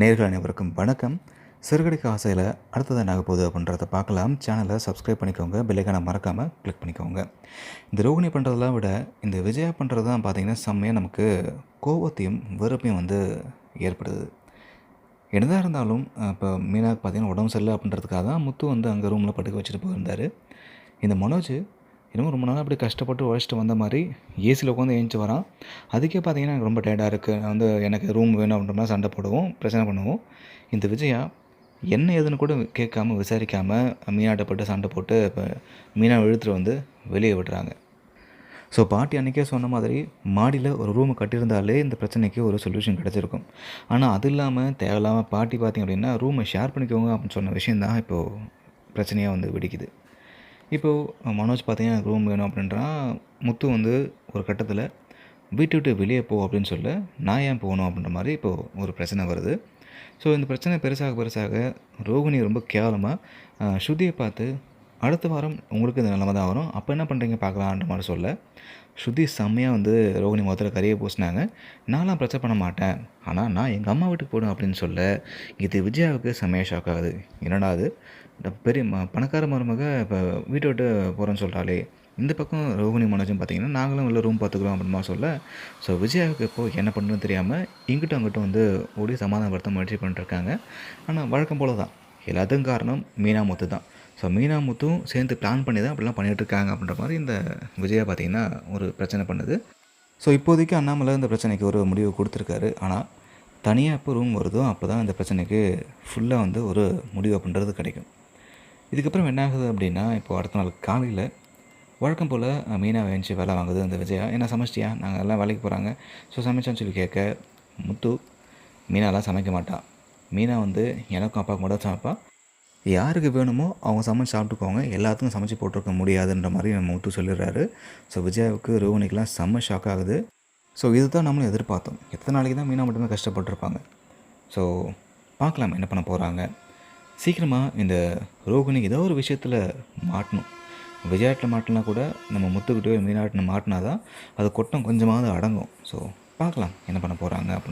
நேர்கள் அனைவருக்கும் வணக்கம். சிறுகடிக்க ஆசையில் அடுத்தது என்ன போகுது அப்படின்றத பார்க்கலாம். சேனலை சப்ஸ்கிரைப் பண்ணிக்கோங்க. பில்லைக்கான மறக்காமல் கிளிக் பண்ணிக்கோங்க. இந்த ரோகிணி பண்ணுறதெல்லாம் விட இந்த விஜயா பண்ணுறது தான் பார்த்திங்கன்னா செம்மையாக நமக்கு கோபத்தையும் வெறுப்பையும் வந்து ஏற்படுது. என்னதான் இருந்தாலும் இப்போ மீனாவுக்கு பார்த்தீங்கன்னா உடம்பு சரியில்லை அப்படின்றதுக்காக தான் முத்து வந்து அங்கே ரூமில் படுக்க வச்சுட்டு போயிருந்தார். இந்த மனோஜ் இன்னும் ரொம்ப நாளாக அப்படி கஷ்டப்பட்டு உழைச்சிட்டு வந்த மாதிரி ஏசியில் உட்காந்து ஏஞ்சி வரான். அதுக்கே பார்த்தீங்கன்னா எனக்கு ரொம்ப டேடாக இருக்குது நான் வந்து எனக்கு ரூம் வேணும் அப்படின்ற மாதிரி சண்டை போடுவோம் பிரச்சனை பண்ணுவோம். இந்த விஜயா என்ன ஏதுன்னு கூட கேட்காம விசாரிக்காமல் மீனாட்டப்பட்டு சண்டை போட்டு இப்போ மீனாக இழுத்துட்டு வந்து வெளியே விடுறாங்க. ஸோ பாட்டி அன்றைக்கே சொன்ன மாதிரி மாடியில் ஒரு ரூமை கட்டியிருந்தாலே இந்த பிரச்சனைக்கு ஒரு சொல்யூஷன் கிடச்சிருக்கும். ஆனால் அது இல்லாமல் தேவையில்லாமல் பாட்டி பார்த்திங்க அப்படின்னா ரூமை ஷேர் பண்ணிக்கோங்க அப்படின்னு சொன்ன விஷயந்தான் இப்போது பிரச்சனையாக வந்து வெடிக்குது. இப்போது மனோஜ் பார்த்தீங்கன்னா எனக்கு ரூம் வேணும் அப்படின்றான் முத்து வந்து ஒரு கட்டத்தில் வீட்டை விட்டு வெளியே போ அப்படின்னு சொல்ல நான் ஏன் போகணும்? அப்படின்ற மாதிரி இப்போது ஒரு பிரச்சனை வருது. ஸோ இந்த பிரச்சனை பெருசாக பெருசாக ரோகிணி ரொம்ப கேவலமாக ஸ்ருதியை பார்த்து அடுத்த வாரம் உங்களுக்கு இந்த நிலமை தான் வரும் அப்போ என்ன பண்ணுறீங்க பார்க்கலான்ற மாதிரி சொல்ல ஸ்ருதி செம்மையாக வந்து ரோகிணி முகத்தில் கறியை பூசினாங்க நான்லாம் பிரச்சனை பண்ண மாட்டேன் ஆனால் நான் எங்கள் அம்மா வீட்டுக்கு போடும் அப்படின்னு சொல்ல இது விஜயாவுக்கு செம்மையாக ஷாக் ஆகுது. என்னடா அது பெரிய ம பணக்கார மருமக இப்போ வீட்டை விட்டு போகிறேன்னு சொல்கிறாளே இந்த பக்கம் ரோகிணி மனோஜும் பார்த்தீங்கன்னா நாங்களும் உள்ள ரூம் பார்த்துக்குறோம் அப்படிமா சொல்ல. ஸோ விஜயாவுக்கு இப்போது என்ன பண்ணுறதுன்னு தெரியாமல் இங்கிட்டும் அங்கிட்டும் வந்து ஓடி சமாதானப்படுத்த முயற்சி பண்ணிட்டுருக்காங்க. ஆனால் வழக்கம் போல தான் எல்லாத்துக்கும் காரணம் மீனா முத்து தான். ஸோ மீனா முத்தும் சேர்ந்து பிளான் பண்ணி தான் அப்படிலாம் பண்ணிகிட்டு இருக்காங்க அப்படின்ற மாதிரி இந்த விஜயா பார்த்திங்கன்னா ஒரு பிரச்சனை பண்ணுது. ஸோ இப்போதைக்கு அண்ணாமலை இந்த பிரச்சனைக்கு ஒரு முடிவு கொடுத்துருக்காரு. ஆனால் தனியாக எப்போ ரூம் வருதோ அப்போ தான் இந்த பிரச்சனைக்கு ஃபுல்லாக வந்து ஒரு முடிவு அப்படின்றது கிடைக்கும். இதுக்கப்புறம் என்ன ஆகுது அப்படின்னா இப்போ அடுத்த நாள் காலையில் வழக்கம் போல் மீனாக வேணிச்சு வேலை வாங்குது அந்த விஜயா என்ன சமைச்சிட்டியா? நாங்கள் எல்லாம் வேலைக்கு போகிறாங்க ஸோ சமைச்சான்னு சொல்லி கேட்க முத்து மீனாலாம் சமைக்க மாட்டான் மீனா வந்து எனக்கும் அப்பாவுக்கு மட்டும் சமைப்பா. யாருக்கு வேணுமோ அவங்க சமைச்சு சாப்பிட்டுக்கோங்க. எல்லாத்துக்கும் சமைச்சு போட்டிருக்க முடியாதுன்ற மாதிரி நம்ம முத்து சொல்லிடுறாரு. ஸோ விஜயாவுக்கு ரோஹினிக்கெலாம் செம்ம ஷாக் ஆகுது. ஸோ இதுதான் நம்மளும் எதிர்பார்த்தோம். எத்தனை நாளைக்கு தான் மீனா மட்டுமே கஷ்டப்பட்டுருப்பாங்க. ஸோ பார்க்கலாம் என்ன பண்ண போகிறாங்க சீக்கிரமாக இந்த ரோகிணி ஏதோ ஒரு விஷயத்தில் மாட்டணும். விஜயாட்டில் மாட்டினா கூட நம்ம முத்துக்கிட்டே மீனாட்டில் மாட்டினா தான் அது கொட்டம் கொஞ்சமாவது அடங்கும். ஸோ பார்க்கலாம் என்ன பண்ண போகிறாங்க அப்படின்னு.